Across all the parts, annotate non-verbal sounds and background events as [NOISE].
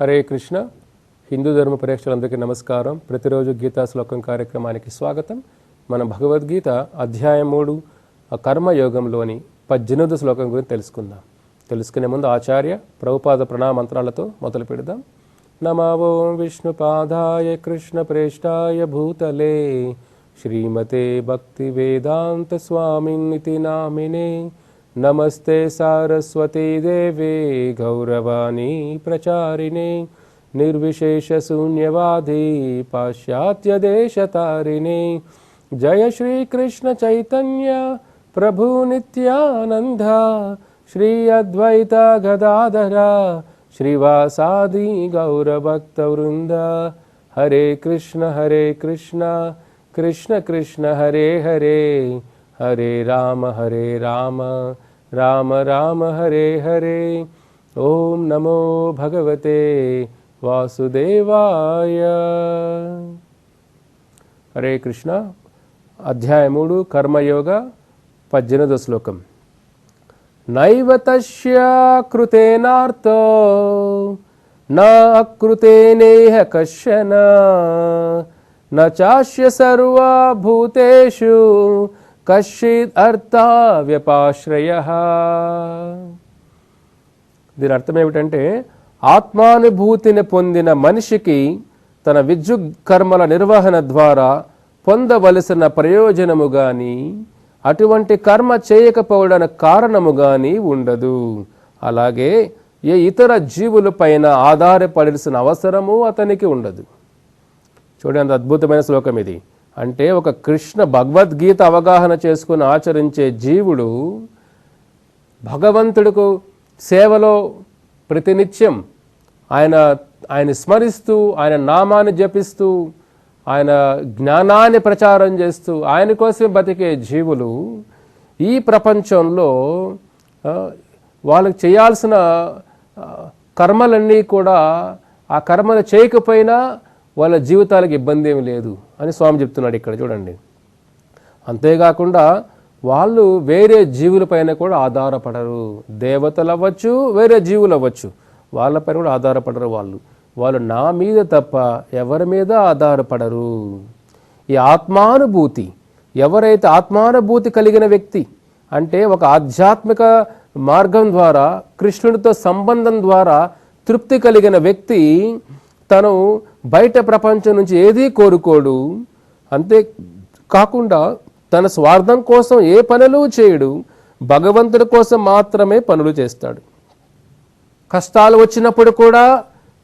హరే కృష్ణ. హిందూ ధర్మ ప్రేక్షకులందరికీ నమస్కారం. ప్రతిరోజు గీతా శ్లోకం కార్యక్రమానికి స్వాగతం. మన భగవద్గీత అధ్యాయం మూడు కర్మయోగంలోని పద్దెనిమిది శ్లోకం గురించి తెలుసుకుందాం. తెలుసుకునే ముందు ఆచార్య ప్రభుపాద ప్రణామంత్రాలతో మొదలు పెడదాం. నమావో విష్ణుపాదాయ కృష్ణ ప్రేష్టాయ భూతలే. శ్రీమతే భక్తి వేదాంత స్వామినితి నామినే. नमस्ते सारस्वती देवी, गौरवाणी प्रचारिणे निर्विशेषशून्यवादी पाश्चात्यदेशतारिणे। जय श्रीकृष्णचैतन्य प्रभु नित्यानन्द, श्री अद्वैत गदाधर, श्रीवासादि गौरभक्तवृन्द। हरे कृष्ण हरे कृष्ण कृष्ण कृष्ण, हरे हरे। కృష్ణ కృష్ణ హరే హరే హరే రామ హరే రామ రామ రామ హరే హరే. ఓం నమో భగవతే వాసుదేవాయ. హరే కృష్ణ. అధ్యాయ మూడు కర్మయోగ పద్దెనిమిదో శ్లోకం. నైవ తస్య కృతేనార్థో నా అకృతేనేహ కశ్చన న చాస్య సర్వభూతేషు కశ్చిద్ అర్థ వ్యపాశ్రయ దీని అర్థం ఏమిటంటే ఆత్మానుభూతిని పొందిన మనిషికి తన విద్యుత్ కర్మల నిర్వహణ ద్వారా పొందవలసిన ప్రయోజనము గాని అటువంటి కర్మ చేయకపోవడానికి కారణము గాని ఉండదు. అలాగే ఏ ఇతర జీవులపైన ఆధారపడాల్సిన అవసరము అతనికి ఉండదు. చూడండి అంత అద్భుతమైన శ్లోకం ఇది. అంటే ఒక కృష్ణ భగవద్గీత అవగాహన చేసుకుని ఆచరించే జీవుడు భగవంతుడికు సేవలో ప్రతినిత్యం ఆయన ఆయన స్మరిస్తూ ఆయన నామాన్ని జపిస్తూ ఆయన జ్ఞానాన్ని ప్రచారం చేస్తూ ఆయన కోసం బతికే జీవులు ఈ ప్రపంచంలో వాళ్ళకి చేయాల్సిన కర్మలన్నీ కూడా ఆ కర్మలు చేయకపోయినా వాళ్ళ జీవితాలకు ఇబ్బంది ఏమి లేదు. అని స్వామి చెప్తున్నాడు ఇక్కడ చూడండి. అంతేకాకుండా వాళ్ళు వేరే జీవులపైన కూడా ఆధారపడరు. దేవతలు అవ్వచ్చు వేరే జీవులు అవ్వచ్చు. వాళ్ళపైన కూడా ఆధారపడరు వాళ్ళు. వాళ్ళు నా మీద తప్ప ఎవరి మీద ఆధారపడరు. ఈ ఆత్మానుభూతి ఎవరైతే ఆత్మానుభూతి కలిగిన వ్యక్తి అంటే ఒక ఆధ్యాత్మిక మార్గం ద్వారా కృష్ణుడితో సంబంధం ద్వారా తృప్తి కలిగిన వ్యక్తి తను బయట ప్రపంచం నుంచి ఏదీ కోరుకోడు. అంతే కాకుండా తన స్వార్థం కోసం ఏ పనులు చేయడు. భగవంతుడి కోసం మాత్రమే పనులు చేస్తాడు. కష్టాలు వచ్చినప్పుడు కూడా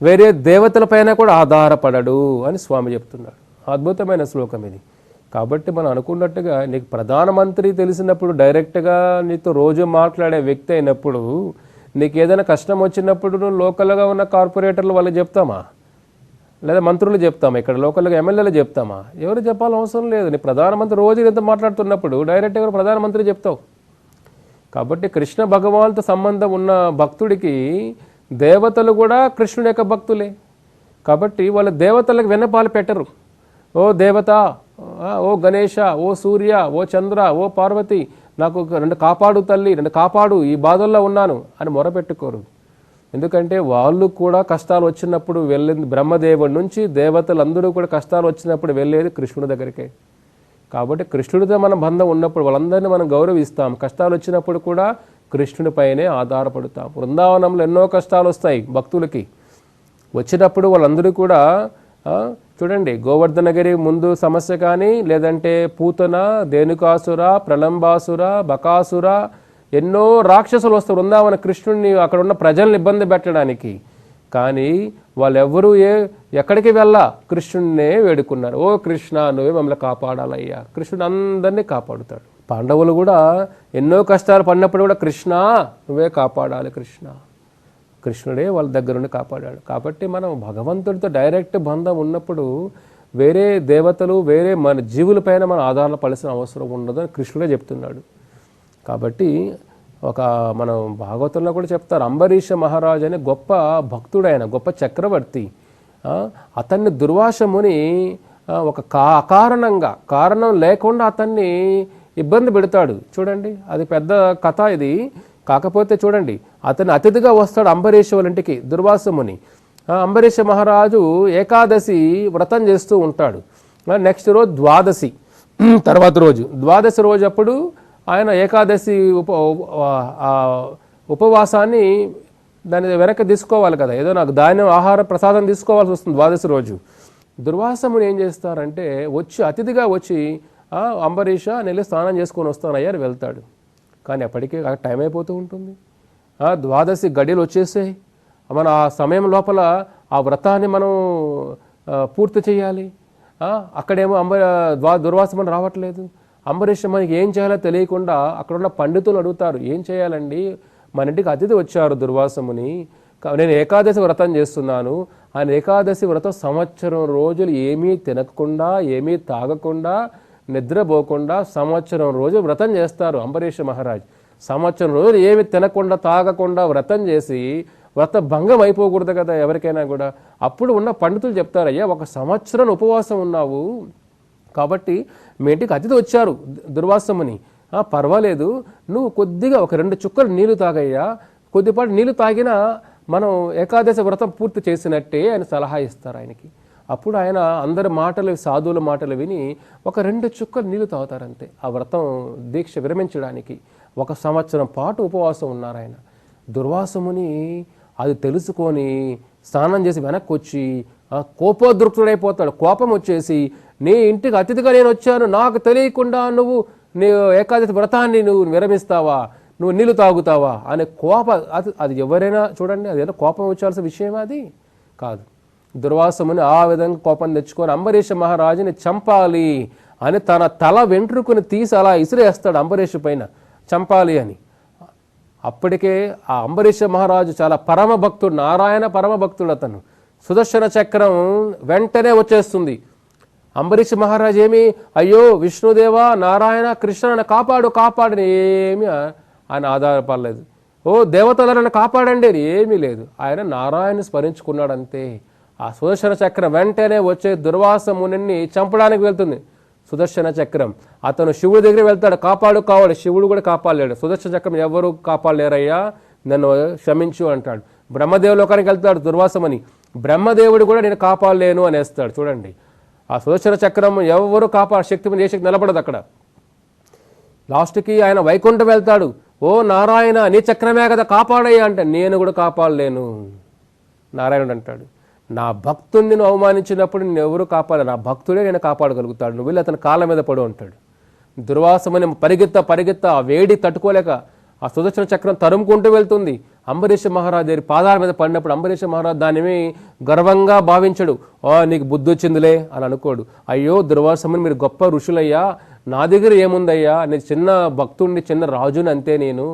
వేరే దేవతలపైన కూడా ఆధారపడడు అని స్వామి చెప్తున్నాడు. అద్భుతమైన శ్లోకం ఇది. కాబట్టి మనం అనుకున్నట్టుగా నీకు ప్రధానమంత్రి తెలిసినప్పుడు డైరెక్ట్గా నీతో రోజు మాట్లాడే వ్యక్తి అయినప్పుడు నీకు ఏదైనా కష్టం వచ్చినప్పుడు నువ్వు లోకల్గా ఉన్న కార్పొరేటర్లు వాళ్ళకి చెప్తామా? లేదా మంత్రులు చెప్తామా? ఇక్కడ లోకల్గా ఎమ్మెల్యేలు చెప్తామా? ఎవరు చెప్పాల్సిన అవసరం లేదు. నీ ప్రధానమంత్రి రోజు ఇంత మాట్లాడుతున్నప్పుడు డైరెక్ట్గా ప్రధానమంత్రి చెప్తావు. కాబట్టి కృష్ణ భగవాన్తో సంబంధం ఉన్న భక్తుడికి దేవతలు కూడా కృష్ణుని యొక్క భక్తులే. కాబట్టి వాళ్ళ దేవతలకు వెన్నపాలు పెట్టరు. ఓ దేవత ఓ గణేష ఓ సూర్య ఓ చంద్ర ఓ పార్వతి నాకు ఒక రెండు కాపాడు తల్లి రెండు కాపాడు ఈ బాధల్లో ఉన్నాను అని మొరపెట్టుకోరు. ఎందుకంటే వాళ్ళు కూడా కష్టాలు వచ్చినప్పుడు వెళ్ళింది బ్రహ్మదేవుడి నుంచి దేవతలందరూ కూడా కష్టాలు వచ్చినప్పుడు వెళ్ళేది కృష్ణుడి దగ్గరికే. కాబట్టి కృష్ణుడితో మన బంధం ఉన్నప్పుడు వాళ్ళందరినీ మనం గౌరవిస్తాం. కష్టాలు వచ్చినప్పుడు కూడా కృష్ణుడిపైనే ఆధారపడతాం. బృందావనంలో ఎన్నో కష్టాలు వస్తాయి భక్తులకి. వచ్చినప్పుడు వాళ్ళందరూ కూడా చూడండి గోవర్ధనగిరి ముందు సమస్య కానీ లేదంటే పూతన దేనుకాసుర ప్రళంబాసుర బకాసుర ఎన్నో రాక్షసులు వస్తారు బృందావన కృష్ణుడిని అక్కడ ఉన్న ప్రజల్ని ఇబ్బంది పెట్టడానికి. కానీ వాళ్ళెవ్వరూ ఏ ఎక్కడికి వెళ్ళా? కృష్ణుడినే వేడుకున్నారు. ఓ కృష్ణ నువ్వే మమ్మల్ని కాపాడాలయ్యా. కృష్ణుడు అందరినీ కాపాడుతాడు. పాండవులు కూడా ఎన్నో కష్టాలు పడినప్పుడు కూడా కృష్ణ నువ్వే కాపాడాలి కృష్ణ. కృష్ణుడే వాళ్ళ దగ్గరుండి కాపాడాడు. కాబట్టి మనం భగవంతుడితో డైరెక్ట్ బంధం ఉన్నప్పుడు వేరే దేవతలు వేరే మన జీవులపైన మనం ఆధారపడాల్సిన అవసరం ఉండదు అని కృష్ణుడే చెప్తున్నాడు. కాబట్టి ఒక మనం భాగవతంలో కూడా చెప్తారు అంబరీష మహారాజు అనే గొప్ప భక్తుడైన గొప్ప చక్రవర్తి అతన్ని దుర్వాసముని ఒక కా అకారణంగా కారణం లేకుండా అతన్ని ఇబ్బంది పెడతాడు. చూడండి అది పెద్ద కథ ఇది. కాకపోతే చూడండి అతను అతిథిగా వస్తాడు అంబరీష్ వాళ్ళ ఇంటికి దుర్వాసముని. అంబరీష మహారాజు ఏకాదశి వ్రతం చేస్తూ ఉంటాడు. నెక్స్ట్ రోజు ద్వాదశి. [CLEARS THROAT] తర్వాత రోజు. ద్వాదశి రోజు అప్పుడు ఆయన ఏకాదశి ఉప ఉపవాసాన్ని దాని వెనక్కి తీసుకోవాలి కదా. ఏదో నాకు ధాన్యం ఆహార ప్రసాదం తీసుకోవాల్సి వస్తుంది ద్వాదశి రోజు. దుర్వాసముని ఏం చేస్తారంటే వచ్చి అతిథిగా వచ్చి అంబరీష నేను స్నానం చేసుకొని వస్తానయ్యారు వెళ్తాడు. కానీ అప్పటికే టైం అయిపోతూ ఉంటుంది. ద్వాదశి గడియలు వచ్చేసాయి. మన ఆ సమయం లోపల ఆ వ్రతాన్ని మనం పూర్తి చేయాలి. అక్కడేమో అంబ ద్వా దుర్వాసమని రావట్లేదు. అంబరీష్ మనకి ఏం చేయాలో తెలియకుండా అక్కడ ఉన్న పండితులు అడుగుతారు ఏం చేయాలండి? మన ఇంటికి అతిథి వచ్చారు దుర్వాసముని. నేను ఏకాదశి వ్రతం చేస్తున్నాను. ఆయన ఏకాదశి వ్రతం సంవత్సరం రోజులు ఏమీ తినకుండా ఏమీ తాగకుండా నిద్రపోకుండా సంవత్సరం రోజులు వ్రతం చేస్తారు అంబరీష్ మహారాజ్. సంవత్సరం రోజులు ఏమి తినకుండా తాగకుండా వ్రతం చేసి వ్రత భంగం అయిపోకూడదు కదా ఎవరికైనా కూడా. అప్పుడు ఉన్న పండితులు చెప్తారయ్యా ఒక సంవత్సరం ఉపవాసం ఉన్నావు. కాబట్టి మీ ఇంటికి అతిథి వచ్చారు దుర్వాసమని. దుర్వాసముని పర్వాలేదు. నువ్వు కొద్దిగా ఒక రెండు చుక్కలు నీళ్ళు తాగయ్యా. కొద్దిపాటి నీళ్ళు తాగినా మనం ఏకాదశి వ్రతం పూర్తి చేసినట్టే ఆయన సలహా ఇస్తారు ఆయనకి. అప్పుడు ఆయన అందరి మాటలు సాధువుల మాటలు విని ఒక రెండు చుక్కలు నీళ్ళు తాగుతారంతే. ఆ వ్రతం దీక్ష విరమించడానికి ఒక సంవత్సరం పాటు ఉపవాసం ఉన్నారు ఆయన. దుర్వాసముని అది తెలుసుకొని స్నానం చేసి వెనక్కి వచ్చి ఆ, కోపోద్రుక్తుడైపోతాడు. కోపం వచ్చేసి నీ ఇంటికి అతిథిగా నేను వచ్చాను. నాకు తెలియకుండా నువ్వు నీ ఏకాదశి వ్రతాన్ని నువ్వు విరమిస్తావా? నువ్వు నీళ్ళు తాగుతావా? అనే కోప అది అది ఎవరైనా చూడండి అదేదో కోపం వచ్చాల్సిన విషయం అది? కాదు. దుర్వాసముని ఆ విధంగా కోపం తెచ్చుకొని అంబరీష మహారాజుని చంపాలి అని తన తల వెంట్రుకుని తీసి అలా ఇసిరేస్తాడు అంబరీష్ పైన. చంపాలి అని. అప్పటికే ఆ అంబరీష మహారాజు చాలా పరమ భక్తుడు నారాయణ పరమ భక్తుడు అతను. సుదర్శన చక్రం వెంటనే వచ్చేస్తుంది. అంబరీష్ మహారాజు ఏమి? అయ్యో విష్ణుదేవా నారాయణ కృష్ణ నన్ను కాపాడు కాపాడని ఏమి? ఆయన ఆధారపడలేదు. ఓ దేవతలను కాపాడండి అని ఏమీ లేదు. ఆయన నారాయణ స్మరించుకున్నాడు అంతే ఆ సుదర్శన చక్రం వెంటనే వచ్చే దుర్వాస మునిని చంపడానికి వెళ్తుంది. సుదర్శన చక్రం. అతను శివుడి దగ్గర వెళ్తాడు. కాపాడు కావాలి. శివుడు కూడా కాపాడలేడు. సుదర్శన చక్రం ఎవరు కాపాడలేరయ్యా? నన్ను క్షమించు అంటాడు. బ్రహ్మదేవ లోకానికి వెళ్తాడు దుర్వాసమని. బ్రహ్మదేవుడు కూడా నేను కాపాడలేను అనేస్తాడు. చూడండి. ఆ సుదర్శన చక్రం ఎవరు కాపాడు శక్తి మీద ఏ శక్తి నిలబడదు అక్కడ. లాస్ట్కి ఆయన వైకుంఠం వెళ్తాడు. ఓ నారాయణ నీ చక్రమే కదా కాపాడయ్యా అంటే నేను కూడా కాపాడలేను. నారాయణుడు అంటాడు. నా భక్తుడిని నువ్వు అవమానించినప్పుడు నేను ఎవరు కాపాడ నా భక్తుడే నేను కాపాడగలుగుతాడు. నువ్వు వెళ్ళి అతని కాళ్ళ మీద పడు అంటాడు. దుర్వాసమని పరిగెత్త పరిగెత్త ఆ వేడి తట్టుకోలేక ఆ సుదర్శన చక్రం తరుముకుంటూ వెళ్తుంది. అంబరీష మహారాజు దగ్గర పాదాల మీద పడినప్పుడు అంబరీష మహారాజు దానిని గర్వంగా భావించడు. ఓ నీకు బుద్ధి వచ్చిందిలే అని అనుకోడు. అయ్యో దుర్వాసముని మీరు గొప్ప ఋషులయ్యా. నా దగ్గర ఏముందయ్యా? నేను చిన్న భక్తుడిని చిన్న రాజుని అంతే నేను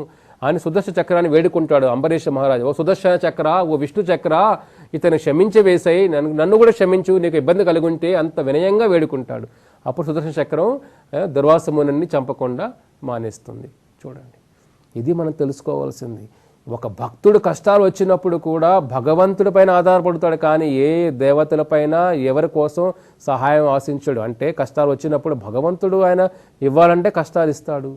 అని సుదర్శన చక్రాన్ని వేడుకుంటాడు అంబరీష మహారాజు. ఓ సుదర్శన చక్ర ఓ విష్ణు చక్ర ఇతను క్షమించి వేసాయి. నన్ను నన్ను కూడా క్షమించు. నీకు ఇబ్బంది కలిగి ఉంటే అంత వినయంగా వేడుకుంటాడు. అప్పుడు సుదర్శన చక్రం దుర్వాసముని చంపకుండా మానేస్తుంది. చూడండి. ఇది మనం తెలుసుకోవాల్సింది. ఒక భక్తుడు కష్టాలు వచ్చినప్పుడు కూడా భగవంతుడిపైన ఆధారపడతాడు కానీ ఏ దేవతలపైన ఎవరి కోసం సహాయం ఆశించడు. అంటే కష్టాలు వచ్చినప్పుడు భగవంతుడు ఆయన ఇవ్వాలంటే కష్టాలు ఇస్తాడు.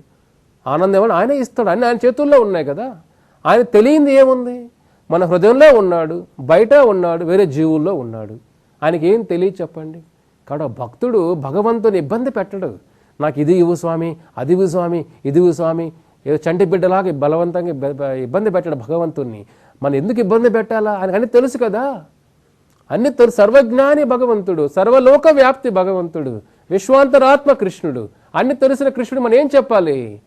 ఆనందం ఏమన్నా ఆయనే ఇస్తాడు. అన్నీ ఆయన చేతుల్లో ఉన్నాయి కదా. ఆయన తెలియంది ఏముంది? మన హృదయంలో ఉన్నాడు బయట ఉన్నాడు వేరే జీవుల్లో ఉన్నాడు. ఆయనకి ఏం తెలియదు చెప్పండి. కాడ భక్తుడు భగవంతుని ఇబ్బంది పెట్టడు. నాకు ఇది ఇవ్వు స్వామి అది ఇవ్వు స్వామి ఇది ఇవ్వు స్వామి ఏదో చంటి బిడ్డలాగా బలవంతంగా ఇబ్బంది పెట్టాడు భగవంతుణ్ణి. మనం ఎందుకు ఇబ్బంది పెట్టాలా? అని అన్ని తెలుసు కదా. అన్ని తెలుసు సర్వజ్ఞాని భగవంతుడు సర్వలోక వ్యాప్తి భగవంతుడు విశ్వాంతరాత్మ కృష్ణుడు. అన్ని తెలిసిన కృష్ణుడు మనం ఏం చెప్పాలి?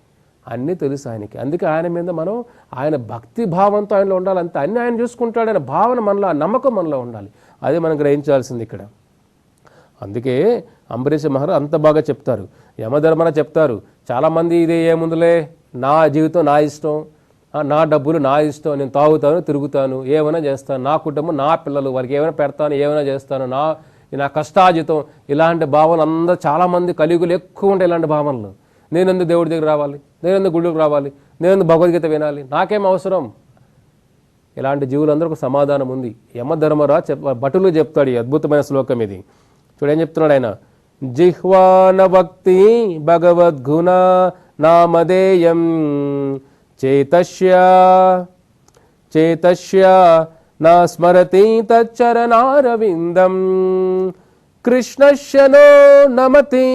అన్నీ తెలుసు ఆయనకి. అందుకే ఆయన మీద మనం ఆయన భక్తి భావంతో ఆయనలో ఉండాలంటే అన్ని ఆయన చూసుకుంటాడు. ఆయన భావన మనలో ఆ నమ్మకం మనలో ఉండాలి. అదే మనం గ్రహించాల్సింది ఇక్కడ. అందుకే అంబరీష మహారాజ్ అంత బాగా చెప్తారు. యమధర్మన చెప్తారు. చాలామంది ఇది ఏముందులే? నా జీవితం నా ఇష్టం నా డబ్బులు నా ఇష్టం నేను తాగుతాను తిరుగుతాను ఏమైనా చేస్తాను. నా కుటుంబం నా పిల్లలు వారికి ఏమైనా పెడతాను ఏమైనా చేస్తాను. నా నా కష్టాజితం ఇలాంటి భావనలు అందరూ చాలామంది కలిగులు ఎక్కువ ఉంటాయి ఇలాంటి భావనలు. నేనెందుకు దేవుడి దగ్గర రావాలి? నేనెందుకు గుళ్ళకి రావాలి? నేనెందుకు భగవద్గీత వినాలి? నాకేం అవసరం? ఇలాంటి ఒక సమాధానం ఉంది. యమధర్మరా చెప్ భటులు చెప్తాడు ఈ అద్భుతమైన శ్లోకం ఇది. చూడు ఏం చెప్తున్నాడు ఆయన? జిహ్వాన భక్తి భగవద్గుణ నామధేయం. చేతస్య చేతస్య నా స్మరతి తచ్చరణారవిందం కృష్ణశ్య నో నమతి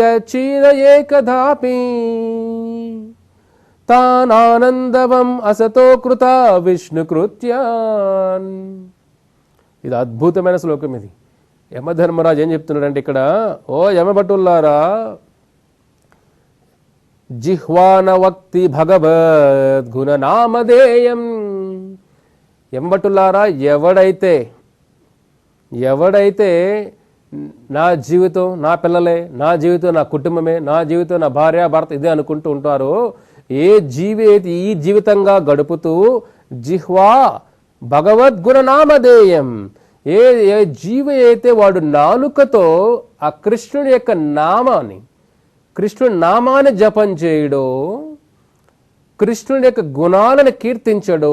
యచీరయే కదాపి తానానందవం అసతో కృత విష్ణుకృత్యాన్. ఇది అద్భుతమైన శ్లోకం ఇది. యమధర్మరాజు ఏం చెప్తున్నాడంటే ఇక్కడ ఓ యమభటుల్లారా జిహ్వానవక్తి భగవద్గుణనామధేయం ఎంబటులారా ఎవడైతే ఎవడైతే నా జీవితం నా పిల్లలే నా జీవితం నా కుటుంబమే నా జీవితం నా భార్య భర్త ఇదే అనుకుంటూ ఉంటారో ఏ జీవి అయితే ఈ జీవితంగా గడుపుతూ జిహ్వా భగవద్గుణనామధేయం ఏ ఏ జీవి అయితే వాడు నాలుకతో ఆ కృష్ణుడి యొక్క నామాన్ని కృష్ణుడి నామాన్ని జపం చేయడో కృష్ణుడి యొక్క గుణాలను కీర్తించడో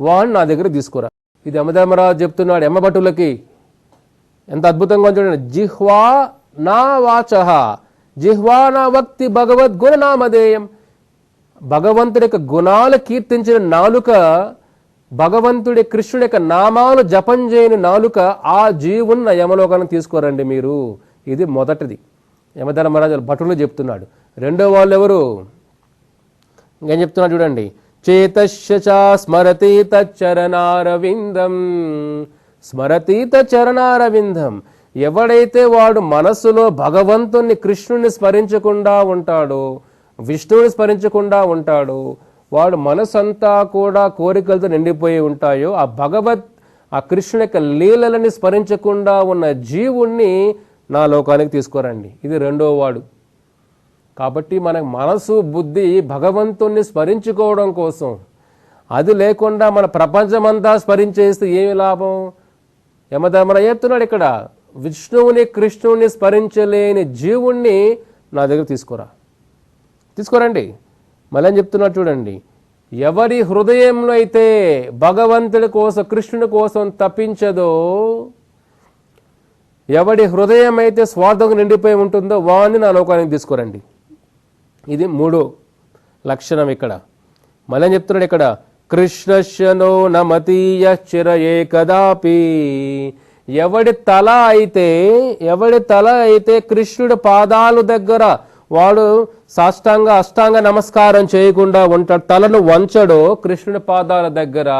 వాడిని నా దగ్గర తీసుకురా. ఇది యమధర్మరాజు చెప్తున్నాడు యమభటులకి ఎంత అద్భుతంగా చూడండి. జిహ్వా నా వాచ. జిహ్వా నా భక్తి భగవద్గుణ నామధేయం. భగవంతుడి యొక్క గుణాలు కీర్తించిన నాలుక భగవంతుడి కృష్ణుడి యొక్క నామాలు జపం చేయని నాలుక ఆ జీవున్న యమలోకాన్ని తీసుకోరండి మీరు. ఇది మొదటిది. యమధర్మరాజు భటులు చెప్తున్నాడు. రెండో వాళ్ళు ఎవరు? ఇంకేం చెప్తున్నాడు చూడండి. చేతశ్య స్మరతి తరణారవిందం స్మరతి చరణారవిందం. ఎవడైతే వాడు మనస్సులో భగవంతుణ్ణి కృష్ణుని స్మరించకుండా ఉంటాడో విష్ణువుని స్మరించకుండా ఉంటాడో వాడు మనసంతా కూడా కోరికలతో నిండిపోయి ఉంటాయో ఆ భగవత్ ఆ కృష్ణుని యొక్క లీలలని స్మరించకుండా ఉన్న జీవుణ్ణి నా లోకానికి తీసుకురండి. ఇది రెండో వాడు. కాబట్టి మన మనసు బుద్ధి భగవంతుణ్ణి స్మరించుకోవడం కోసం. అది లేకుండా మన ప్రపంచమంతా స్మరించేస్తే ఏమి లాభం? యమధర్మన చెప్తున్నాడు ఇక్కడ. విష్ణువుని కృష్ణువుని స్మరించలేని జీవుణ్ణి నా దగ్గర తీసుకురా. తీసుకోరండి. మళ్ళీ చెప్తున్నాడు చూడండి. ఎవరి హృదయంలో అయితే భగవంతుడి కోసం కృష్ణుడి కోసం తప్పించదో ఎవడి హృదయం అయితే స్వార్థంగా నిండిపోయి ఉంటుందో వాడిని నా లోకానికి తీసుకురండి. ఇది మూడో లక్షణం ఇక్కడ. మళ్ళీ చెప్తున్నాడు ఇక్కడ? కృష్ణశనో నమతీయ చిరయే కదాపి. ఎవడి తల అయితే ఎవడి తల అయితే కృష్ణుడి పాదాలు దగ్గర వాడు సాష్టాంగ అష్టాంగ నమస్కారం చేయకుండా ఉంటాడు తలను వంచడో కృష్ణుడి పాదాల దగ్గర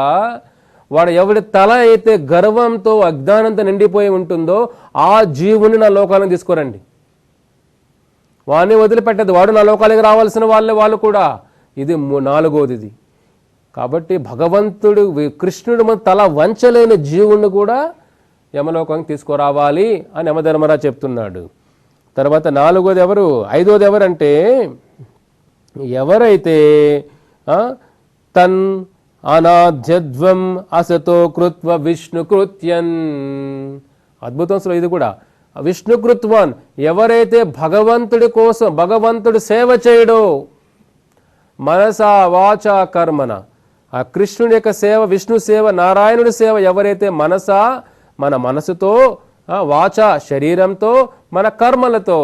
వాడు ఎవడి తల అయితే గర్వంతో అజ్ఞానంతో నిండిపోయి ఉంటుందో ఆ జీవుని నా లోకాలను తీసుకురండి. వాడిని వదిలిపెట్టదు. వాడు నా లోకాలకి రావాల్సిన వాళ్ళే వాళ్ళు కూడా. ఇది నాలుగోది ఇది కాబట్టి భగవంతుడు కృష్ణుడు మన తల వంచలేని జీవుణ్ణి కూడా యమలోకానికి తీసుకురావాలి అని యమధర్మరా చెప్తున్నాడు. తర్వాత నాలుగోది ఎవరు? ఐదోది ఎవరంటే ఎవరైతే తన్ అనాధ్యధ్వం అసతో కృత్వ విష్ణుకృత్యన్. అద్భుతం అసలు ఇది కూడా. విష్ణుకృత్వాన్ ఎవరైతే భగవంతుడి కోసం భగవంతుడు సేవ చేయడో మనసా వాచ కర్మన. ఆ కృష్ణుడి యొక్క సేవ విష్ణు సేవ నారాయణుడి సేవ ఎవరైతే మనసా మన మనసుతో వాచ శరీరంతో మన కర్మలతో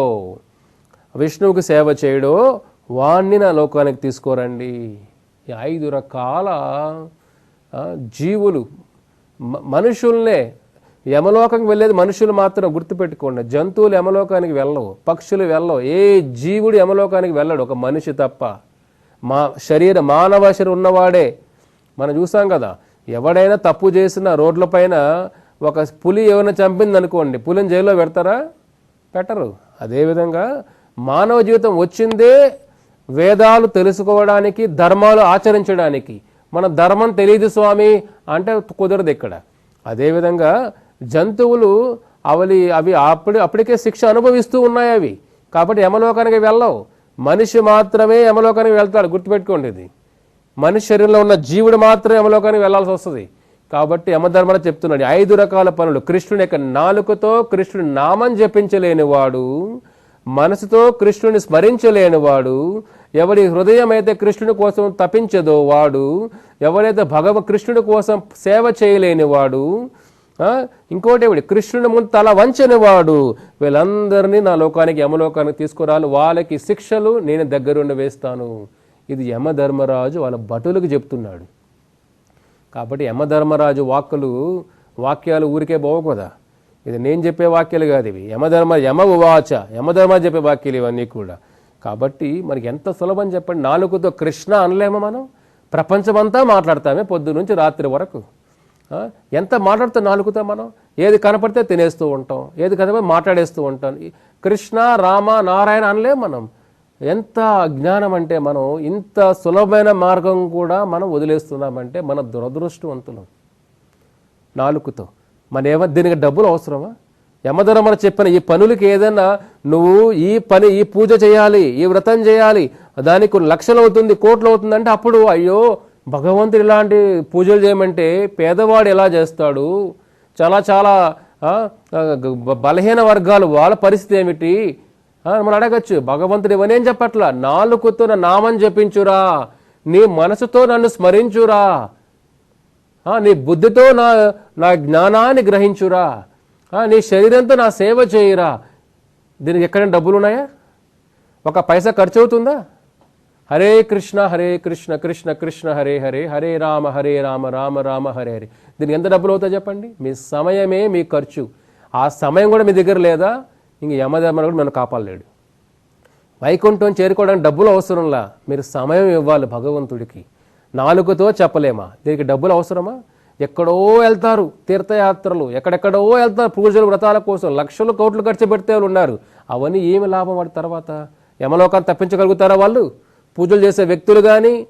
విష్ణువుకి సేవ చేయడో వాణ్ణి నా లోకానికి తీసుకోరండి. ఈ ఐదు రకాల జీవులు. మ- మనుషుల్నే యమలోకంకి వెళ్ళేది మనుషులు మాత్రం గుర్తుపెట్టుకోండి. జంతువులు యమలోకానికి వెళ్ళవు పక్షులు వెళ్ళవు. ఏ జీవుడు యమలోకానికి వెళ్ళడు ఒక మనిషి తప్ప. మా శరీర మానవ శరీరం ఉన్నవాడే. మనం చూసాం కదా ఎవడైనా తప్పు చేసిన రోడ్లపైన ఒక పులి ఏమైనా చంపింది అనుకోండి పులిని జైల్లో పెడతారా? పెట్టరు. అదేవిధంగా మానవ జీవితం వచ్చిందే వేదాలు తెలుసుకోవడానికి ధర్మాలు ఆచరించడానికి. మన ధర్మం తెలియదు స్వామి అంటే కుదరదు ఇక్కడ. అదేవిధంగా జంతువులు అవలి అవి అప్పుడు అప్పటికే శిక్ష అనుభవిస్తూ ఉన్నాయి అవి. కాబట్టి యమలోకానికి వెళ్ళవు. మనిషి మాత్రమే యమలోకానికి వెళ్తాడు గుర్తుపెట్టుకోండి ఇది. మనిషి శరీరంలో ఉన్న జీవుడు మాత్రమే యమలోకానికి వెళ్ళాల్సి వస్తుంది. కాబట్టి యమధర్మలు చెప్తున్నాడు ఐదు రకాల పనులు. కృష్ణుని యొక్క నాలుకతో కృష్ణుడి నామం జపించలేని వాడు మనసుతో కృష్ణుని స్మరించలేని వాడు ఎవడి హృదయం అయితే కృష్ణుని కోసం తపించదో వాడు ఎవరైతే భగవ కృష్ణుడి కోసం సేవ చేయలేని వాడు ఇంకోటి ఏమిటి కృష్ణుని ముందు తల వంచని వాడు. వీళ్ళందరినీ నా లోకానికి యమలోకానికి తీసుకురాలి. వాళ్ళకి శిక్షలు నేను దగ్గరుండి వేస్తాను. ఇది యమధర్మరాజు వాళ్ళ భటులకు చెప్తున్నాడు. కాబట్టి యమధర్మరాజు వాక్కులు వాక్యాలు ఊరికే పోవు కదా. ఇది నేను చెప్పే వాక్యాలు కాదు ఇవి. యమధర్మ యమ ఉవాచ యమధర్మ చెప్పే వాక్యాలు ఇవన్నీ కూడా. కాబట్టి మనకి ఎంత సులభం చెప్పండి. నాలుగుతో కృష్ణ అనలేమో మనం? ప్రపంచమంతా మాట్లాడతామే పొద్దు నుంచి రాత్రి వరకు. ఎంత మాట్లాడుతూ నాలుగుతో మనం? ఏది కనపడితే తినేస్తూ ఉంటాం. ఏది కనపడితే మాట్లాడేస్తూ ఉంటాం. కృష్ణ రామ నారాయణ అనలేము మనం. ఎంత అజ్ఞానం అంటే మనం ఇంత సులభమైన మార్గం కూడా మనం వదిలేస్తున్నామంటే మన దురదృష్టవంతులం. నాలుగుతో. మన ఏమో దీనికి డబ్బులు అవసరమా? యమధర్మన చెప్పిన ఈ పనులకి ఏదైనా నువ్వు ఈ పని ఈ పూజ చేయాలి ఈ వ్రతం చేయాలి దానికి కొన్ని లక్షలు అవుతుంది కోట్లు అవుతుంది అంటే అప్పుడు అయ్యో భగవంతుడు ఇలాంటి పూజలు చేయమంటే పేదవాడు ఎలా చేస్తాడు? చాలా చాలా బలహీన వర్గాలు వాళ్ళ పరిస్థితి ఏమిటి? మనం అడగచ్చు. భగవంతుడు ఇవనేం చెప్పట్లా? నాలుగుతో నామం జపించురా. నీ మనసుతో నన్ను స్మరించురా. నీ బుద్ధితో నా నా జ్ఞానాన్ని గ్రహించురా. నీ శరీరంతో నా సేవ చేయురా. దీనికి ఎక్కడైనా డబ్బులు ఉన్నాయా ఒక పైసా ఖర్చు అవుతుందా హరే కృష్ణ హరే కృష్ణ కృష్ణ కృష్ణ హరే హరే హరే రామ హరే రామ రామ రామ హరే హరే. దీనికి ఎంత డబ్బులు అవుతాయి చెప్పండి? మీ సమయమే మీ ఖర్చు. ఆ సమయం కూడా మీ దగ్గర లేదా? ఇంక యమధర్మను కూడా మనం కాపాడలేడు. వైకుంఠం చేరుకోవడానికి డబ్బులు అవసరంలా. మీరు సమయం ఇవ్వాలి భగవంతుడికి. నాలుగుతో చెప్పలేమా? దీనికి డబ్బులు అవసరమా? ఎక్కడో వెళ్తారు తీర్థయాత్రలు ఎక్కడెక్కడో వెళ్తారు పూజలు వ్రతాల కోసం. లక్షలు కోట్లు ఖర్చు పెడితే ఉన్నారు. అవన్నీ ఏమి లాభం వాడి తర్వాత? యమలోకాన్ని తప్పించగలుగుతారా వాళ్ళు? పూజలు చేసే వ్యక్తులు కానీ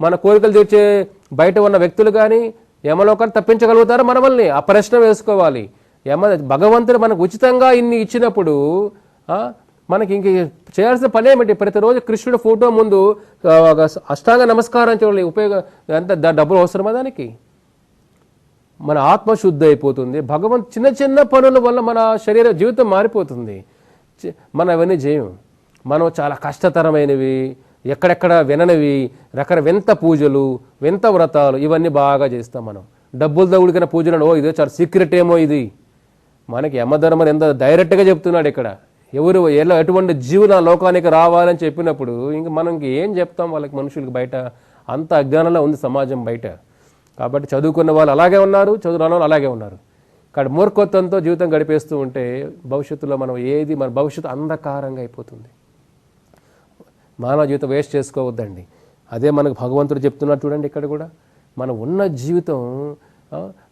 మన కోరికలు తీర్చే బయట ఉన్న వ్యక్తులు కానీ యమలోకాన్ని తప్పించగలుగుతారా మనల్ని ఆ ప్రశ్న వేసుకోవాలి. యమ భగవంతుడు మనకు ఉచితంగా ఇన్ని ఇచ్చినప్పుడు మనకి ఇంక చేయాల్సిన పని ఏమిటి? ప్రతిరోజు కృష్ణుడు ఫోటో ముందు అష్టాంగ నమస్కారం చూడాలి. ఉపయోగం ఎంత డబ్బులు అవసరమా దానికి? మన ఆత్మ శుద్ధి అయిపోతుంది భగవంత్ చిన్న చిన్న పనుల వల్ల మన శరీర జీవితం మారిపోతుంది. మనం అవన్నీ చేయం మనం చాలా కష్టతరమైనవి ఎక్కడెక్కడ విననివి రకర వింత పూజలు వింత వ్రతాలు ఇవన్నీ బాగా చేస్తాం మనం. డబ్బులతో ఉడికిన పూజలు ఓ ఇదే చాలా సీక్రెట్ ఏమో ఇది. మనకి యమధర్మం ఎంత డైరెక్ట్గా చెప్తున్నాడు ఇక్కడ. ఎవరు ఎలా ఎటువంటి జీవుల లోకానికి రావాలని చెప్పినప్పుడు ఇంక మనం ఏం చెప్తాం వాళ్ళకి మనుషులకి బయట? అంత అజ్ఞానంలో ఉంది సమాజం బయట. కాబట్టి చదువుకున్న వాళ్ళు అలాగే ఉన్నారు చదువురాని వాళ్ళు అలాగే ఉన్నారు. కాబట్టి మూర్ఖత్వంతో జీవితం గడిపేస్తూ ఉంటే భవిష్యత్తులో మనం ఏది మన భవిష్యత్తు అంధకారంగా అయిపోతుంది. మానవ జీవితం వేస్ట్ చేసుకోవద్దండి. అదే మనకు భగవంతుడు చెప్తున్నాడు చూడండి ఇక్కడ కూడా. మనం ఉన్న జీవితం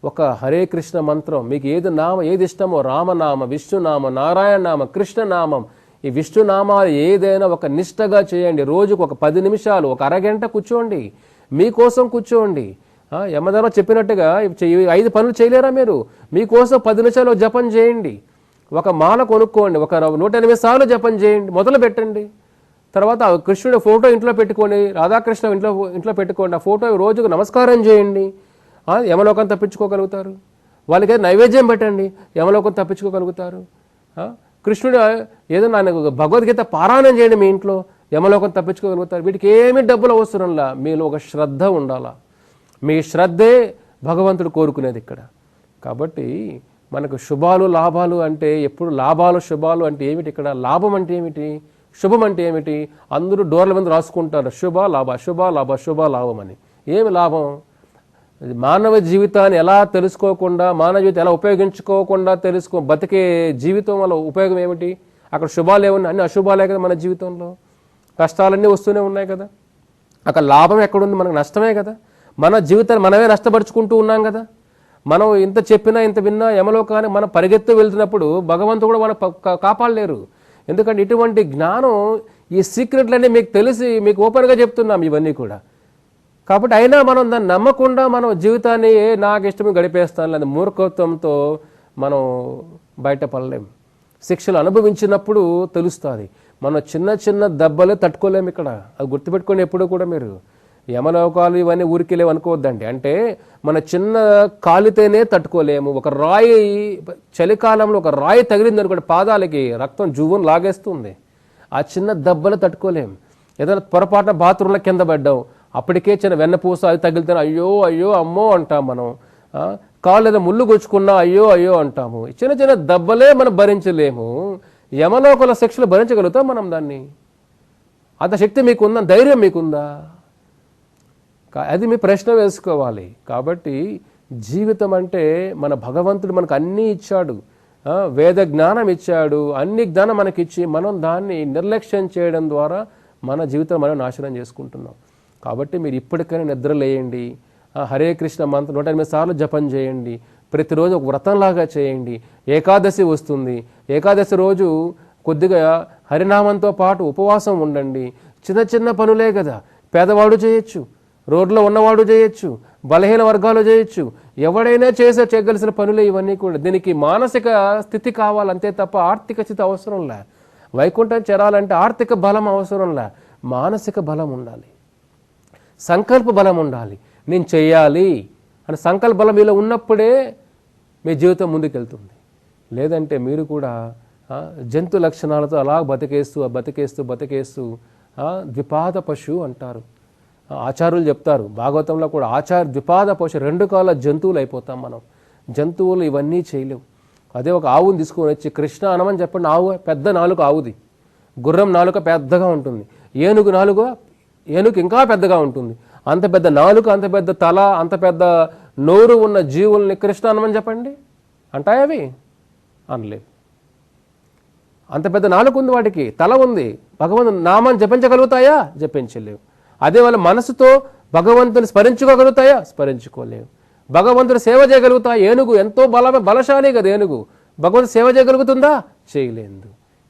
ఒక హరే కృష్ణ మంత్రం. మీకు ఏది నామ ఏది ఇష్టమో రామనామ విష్ణునామ నారాయణ నామ కృష్ణనామం. ఈ విష్ణునామాలు ఏదైనా ఒక నిష్టగా చేయండి. రోజుకు ఒక పది నిమిషాలు ఒక అరగంట కూర్చోండి. మీకోసం కూర్చోండి. యమధర్మ చెప్పినట్టుగా చెయ్యి- ఐదు పనులు చేయలేరా మీరు? మీకోసం పది నిమిషాలు జపం చేయండి. ఒక మాల కొనుక్కోండి. ఒక నూట ఎనిమిది సార్లు జపం చేయండి. మొదలు పెట్టండి. తర్వాత ఆ కృష్ణుడి ఫోటో ఇంట్లో పెట్టుకోండి రాధాకృష్ణ ఇంట్లో ఇంట్లో పెట్టుకోండి. ఆ ఫోటో రోజుకు నమస్కారం చేయండి. యమలోకం తప్పించుకోగలుగుతారు. వాళ్ళకి నైవేద్యం పెట్టండి యమలోకం తప్పించుకోగలుగుతారు. కృష్ణుడు ఏదో నాకు భగవద్గీత పారాయణం చేయండి మీ ఇంట్లో యమలోకం తప్పించుకోగలుగుతారు. వీటికి ఏమి డబ్బులు అవసరంలా మీలో ఒక శ్రద్ధ ఉండాలా. మీ శ్రద్ధే భగవంతుడు కోరుకునేది ఇక్కడ. కాబట్టి మనకు శుభాలు లాభాలు అంటే ఎప్పుడు లాభాలు శుభాలు అంటే ఏమిటి? ఇక్కడ లాభం అంటే ఏమిటి? శుభం అంటే ఏమిటి? అందరూ డోర్ల మీద రాసుకుంటారు. శుభ లాభ శుభ లాభ శుభ లాభం అని. ఏమి లాభం? మానవ జీవితాన్ని ఎలా తెలుసుకోకుండా మానవ జీవితం ఎలా ఉపయోగించుకోకుండా తెలుసుకో బతికే జీవితం వల్ల ఉపయోగం ఏమిటి? అక్కడ శుభాలు ఏమున్నాయి? అన్ని అశుభాలే కదా మన జీవితంలో. కష్టాలన్నీ వస్తూనే ఉన్నాయి కదా. అక్కడ లాభం ఎక్కడుంది? మనకు నష్టమే కదా. మన జీవితాన్ని మనమే నష్టపరుచుకుంటూ ఉన్నాం కదా. మనం ఇంత చెప్పినా ఇంత విన్నా యమలోకాన్ని మనం పరిగెత్తు వెళ్తున్నప్పుడు భగవంతుడు కూడా మన కాపాడలేరు. ఎందుకంటే ఇటువంటి జ్ఞానం ఈ సీక్రెట్లన్నీ మీకు తెలిసి మీకు ఓపెన్గా చెప్తున్నాం ఇవన్నీ కూడా. కాబట్టి అయినా మనం దాన్ని నమ్మకుండా మనం జీవితాన్ని నాకు ఇష్టం గడిపేస్తాను లేదా మూర్ఖత్వంతో మనం బయటపడలేం. శిక్షలు అనుభవించినప్పుడు తెలుస్తుంది. మనం చిన్న చిన్న దెబ్బలే తట్టుకోలేము ఇక్కడ. అది గుర్తుపెట్టుకొని ఎప్పుడూ కూడా మీరు. యమలోకాలు ఇవన్నీ ఊరికి లేవు అనుకోవద్దండి. అంటే మన చిన్న కాలితేనే తట్టుకోలేము. ఒక రాయి చలికాలంలో ఒక రాయి తగిలింది అనుకోండి పాదాలకి రక్తం జువ్వును లాగేస్తుంది. ఆ చిన్న దెబ్బలు తట్టుకోలేము ఏదైనా పొరపాటున బాత్రూంలో కింద పడ్డాం. అప్పటికే చిన్న వెన్నపూస అది తగిలితే అయ్యో అయ్యో అమ్మో అంటాం మనం. కాళ్ళు ఏదో ముళ్ళు గుచ్చుకున్నా అయ్యో అయ్యో అంటాము. చిన్న చిన్న దెబ్బలే మనం భరించలేము. యమలోకల శిక్షలు భరించగలుగుతాం మనం దాన్ని. అంత శక్తి మీకుందా? ధైర్యం మీకుందా? అది మీ ప్రశ్న వేసుకోవాలి. కాబట్టి జీవితం అంటే మన భగవంతుడు మనకు అన్నీ ఇచ్చాడు. వేద జ్ఞానం ఇచ్చాడు. అన్ని జ్ఞానం మనకిచ్చి మనం దాన్ని నిర్లక్ష్యం చేయడం ద్వారా మన జీవితం మనం నాశనం చేసుకుంటున్నాం. కాబట్టి మీరు ఇప్పటికైనా నిద్ర లేయండి. హరే కృష్ణ మంత్రం నూట ఎనిమిది సార్లు జపం చేయండి. ప్రతిరోజు ఒక వ్రతంలాగా చేయండి. ఏకాదశి వస్తుంది. ఏకాదశి రోజు కొద్దిగా హరినామంతో పాటు ఉపవాసం ఉండండి. చిన్న చిన్న పనులే కదా. పేదవాడు చేయొచ్చు. రోడ్లో ఉన్నవాడు చేయొచ్చు. బలహీన వర్గాలు చేయొచ్చు. ఎవడైనా చేసే చేయగలిసిన పనులే ఇవన్నీ కూడా. దీనికి మానసిక స్థితి కావాలంతే తప్ప ఆర్థిక స్థితి అవసరంలే వైకుంఠం చేరాలంటే ఆర్థిక బలం అవసరంలే మానసిక బలం ఉండాలి. సంకల్ప బలం ఉండాలి. నేను చేయాలి అని సంకల్ప బలం మీలో ఉన్నప్పుడే మీ జీవితం ముందుకెళ్తుంది. లేదంటే మీరు కూడా జంతు లక్షణాలతో అలా బతికేస్తూ బతికేస్తూ బతికేస్తూ ద్విపాద పశువు అంటారు. ఆచారులు ఆచార్యులు చెప్తారు. భాగవతంలో కూడా ఆచార ద్విపాద పశు రెండు కాల జంతువులు అయిపోతాం మనం. జంతువులు ఇవన్నీ చేయలేవు అదే ఒక ఆవుని తీసుకొని వచ్చి కృష్ణ అనమని చెప్పండి ఆవు పెద్ద నాలుక ఆవుది. గుర్రం నాలుక పెద్దగా ఉంటుంది. ఏనుగు నాలుక ఏనుగు ఇంకా పెద్దగా ఉంటుంది. అంత పెద్ద నాలుక అంత పెద్ద తల అంత పెద్ద నోరు ఉన్న జీవుల్ని కృష్ణ అనమని చెప్పండి? అంటాయవి అవి? అనలేవు అంత పెద్ద నాలుక ఉంది వాటికి తల ఉంది. భగవంతుని నామాన్ని జపించగలుగుతాయా? జపించలేవు. అదే వాళ్ళ మనసుతో భగవంతుని స్మరించుకోగలుగుతాయా? స్మరించుకోలేవు. భగవంతుని సేవ చేయగలుగుతా ఏనుగు ఎంతో బల బలశాలి కదా ఏనుగు. భగవంతుని సేవ చేయగలుగుతుందా? చేయలేదు.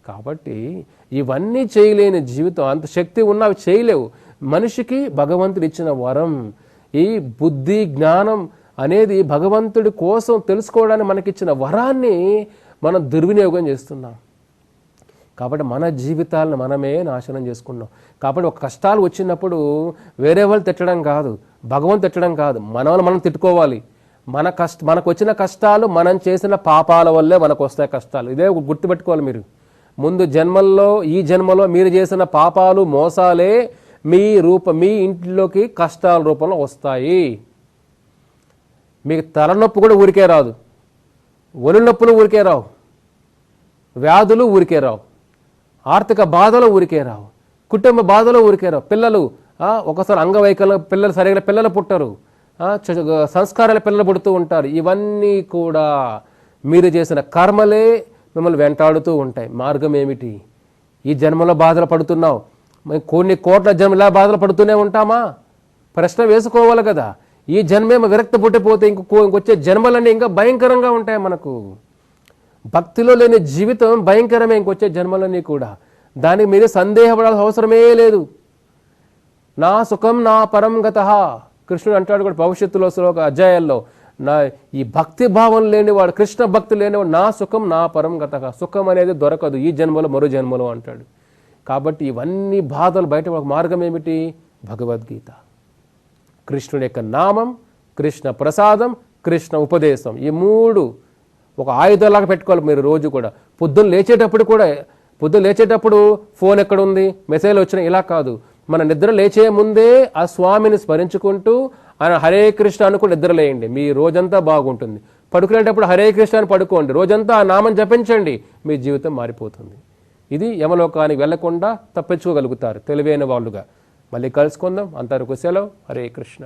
కాబట్టి ఇవన్నీ చేయలేని జీవితం అంత శక్తి ఉన్నా అవి చేయలేవు. మనిషికి భగవంతుడు ఇచ్చిన వరం. ఈ బుద్ధి జ్ఞానం అనేది భగవంతుడి కోసం తెలుసుకోవడానికి మనకిచ్చిన వరాన్ని మనం దుర్వినియోగం చేస్తున్నాం. కాబట్టి మన జీవితాలను మనమే నాశనం చేసుకున్నాం. కాబట్టి ఒక కష్టాలు వచ్చినప్పుడు వేరే వాళ్ళు తిట్టడం కాదు భగవంతు తిట్టడం కాదు. మన మనం తిట్టుకోవాలి. మన కష్ట మనకు వచ్చిన కష్టాలు మనం చేసిన పాపాల వల్లే మనకు వస్తాయి కష్టాలు. ఇదే గుర్తుపెట్టుకోవాలి మీరు. ముందు జన్మల్లో ఈ జన్మలో మీరు చేసిన పాపాలు మోసాలే మీ రూప మీ ఇంట్లోకి కష్టాల రూపంలో వస్తాయి. మీకు తలనొప్పి కూడా ఊరికే రాదు. ఒలి నొప్పులు ఊరికే రావు. వ్యాధులు ఊరికే రావు. ఆర్థిక బాధలు ఊరికే రావు. కుటుంబ బాధలు ఊరికే రావు. పిల్లలు ఒకసారి అంగవైకల్యం పిల్లలు సరిగ్గా పిల్లలు పుట్టరు. చ- సంస్కారాల పిల్లలు పుడుతూ ఉంటారు. ఇవన్నీ కూడా మీరు చేసిన కర్మలే మిమ్మల్ని వెంటాడుతూ ఉంటాయి. మార్గం ఏమిటి? ఈ జన్మలో బాధలు పడుతున్నావు. మరి కొన్ని కోట్ల జన్మలా బాధలు పడుతూనే ఉంటామా? ప్రశ్న వేసుకోవాలి కదా. ఈ జన్మేమో విరక్త పుట్టిపోతే ఇంకో ఇంకొచ్చే జన్మలన్నీ ఇంకా భయంకరంగా ఉంటాయి మనకు. భక్తిలో లేని జీవితం భయంకరమే ఇంకొచ్చే జన్మలన్నీ కూడా. దానికి మీరు సందేహపడాల్సిన అవసరమే లేదు. నా సుఖం నా పరం గత. కృష్ణుడు అంటాడు కూడా భవిష్యత్తులో శ్లోక అధ్యాయాల్లో నా ఈ భక్తి భావం లేనివాడు కృష్ణ భక్తి లేనివాడు నా సుఖం నా పరం గత. సుఖం అనేది దొరకదు. ఈ జన్మలో మరో జన్మలో అంటాడు. కాబట్టి ఇవన్నీ బాధలు బయట ఒక మార్గం ఏమిటి? భగవద్గీత. కృష్ణుని యొక్క నామం కృష్ణ ప్రసాదం కృష్ణ ఉపదేశం. ఈ మూడు ఒక ఆయుధంలాగా పెట్టుకోవాలి మీరు రోజు కూడా. పొద్దున్న లేచేటప్పుడు కూడా పొద్దున్న లేచేటప్పుడు ఫోన్ ఎక్కడ ఉంది మెసేజ్ వచ్చిన ఇలా కాదు. మన నిద్ర లేచే ముందే ఆ స్వామిని స్మరించుకుంటూ ఆయన హరే కృష్ణ అనుకుని నిద్ర లేయండి. మీ రోజంతా బాగుంటుంది. పడుకునేటప్పుడు హరే కృష్ణ అని పడుకోండి. రోజంతా ఆ నామం జపించండి. మీ జీవితం మారిపోతుంది. ఇది యమలోకానికి వెళ్ళకుండా తప్పించుకోగలుగుతారు. తెలివైన వాళ్ళుగా. మళ్ళీ కలుసుకుందాం. అంతవరకు సెలవు. హరే కృష్ణ.